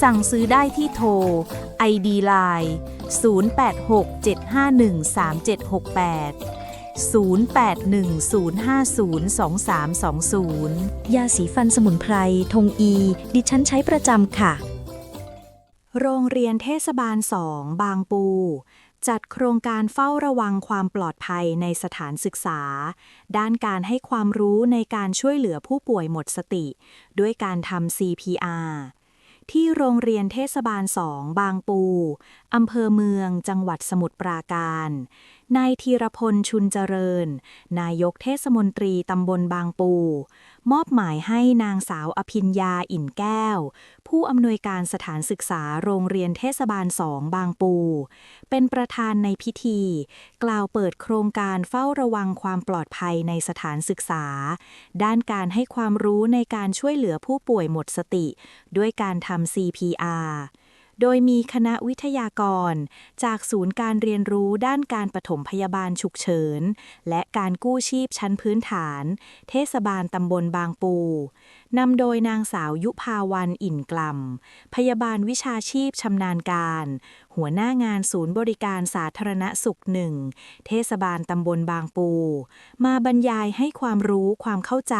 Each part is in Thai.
สั่งซื้อได้ที่โทร ID Line 0867513768 0810502320 ยาสีฟันสมุนไพร ทงอี ดิฉันใช้ประจำค่ะ โรงเรียนเทศบาล2บางปู จัดโครงการเฝ้าระวังความปลอดภัยในสถานศึกษา ด้านการให้ความรู้ในการช่วยเหลือผู้ป่วยหมดสติ ด้วยการทำ CPR ที่โรงเรียนเทศบาลสองบางปู อำเภอเมืองจังหวัดสมุทรปราการ นายธีรพลชุนเจริญ นายกเทศมนตรีตำบลบางปู มอบหมายให้นางสาวอภิญญาอิ่นแก้ว ผู้อำนวยการสถานศึกษาโรงเรียนเทศบาล2บางปู เป็นประธานในพิธี กล่าวเปิดโครงการเฝ้าระวังความปลอดภัยในสถานศึกษา ด้านการให้ความรู้ในการช่วยเหลือผู้ป่วยหมดสติ ด้วยการทำ CPR โดยมีคณะวิทยากร จากศูนย์การเรียนรู้ด้านการปฐมพยาบาลฉุกเฉิน และการกู้ชีพชั้นพื้นฐาน เทศบาลตำบลบางปู นำโดยนางสาวยุภาวันอิ่นกล่ำพยาบาลวิชาชีพชำนาญการ หัวหน้างานศูนย์บริการสาธารณสุขหนึ่ง เทศบาลตำบลบางปู มาบรรยายให้ความรู้ความเข้าใจ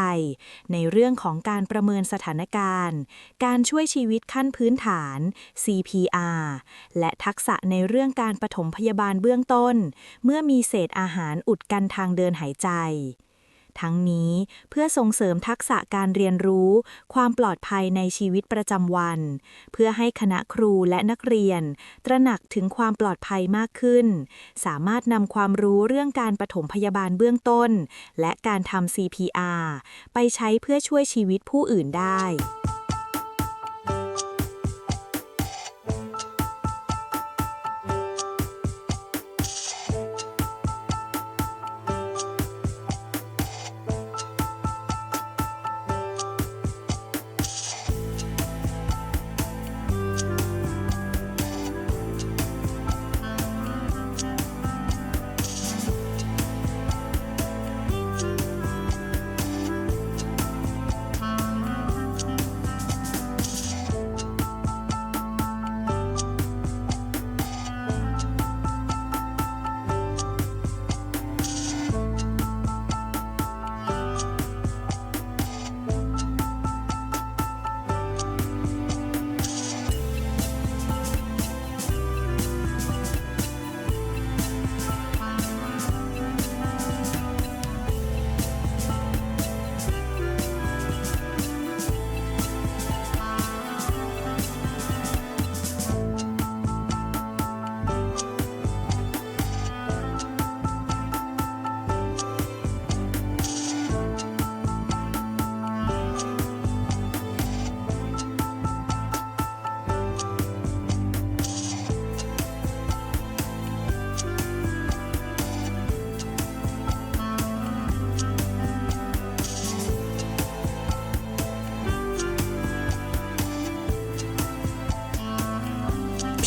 ในเรื่องของการประเมินสถานการณ์ การช่วยชีวิตขั้นพื้นฐาน CPR และทักษะในเรื่องการปฐมพยาบาลเบื้องต้น เมื่อมีเศษอาหารอุดกันทางเดินหายใจ ทั้งนี้เพื่อส่งเสริมทักษะการเรียนรู้ ความปลอดภัยในชีวิตประจำวัน เพื่อให้คณะครูและนักเรียน ตระหนักถึงความปลอดภัยมากขึ้น สามารถนำความรู้เรื่องการปฐมพยาบาลเบื้องต้น และการทำ CPR ไปใช้เพื่อช่วยชีวิตผู้อื่นได้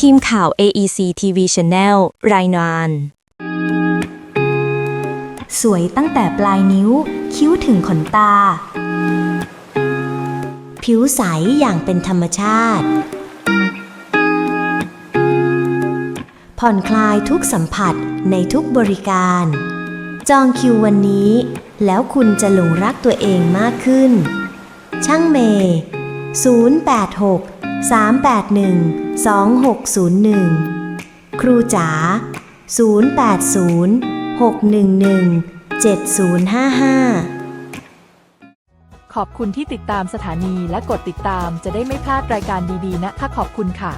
ทีมข่าว AEC TV Channel รายงาน สวยตั้งแต่ปลายนิ้ว คิ้วถึงขนตา ผิวใสอย่างเป็นธรรมชาติ ผ่อนคลายทุกสัมผัสในทุกบริการ จองคิววันนี้ แล้วคุณจะหลงรักตัวเองมากขึ้น ช่างเมย์086 381 2601 ครูจ๋า 080 611 7055 ขอบคุณที่ติดตามสถานีและกดติดตามจะได้ไม่พลาดรายการดีๆนะคะขอบคุณค่ะ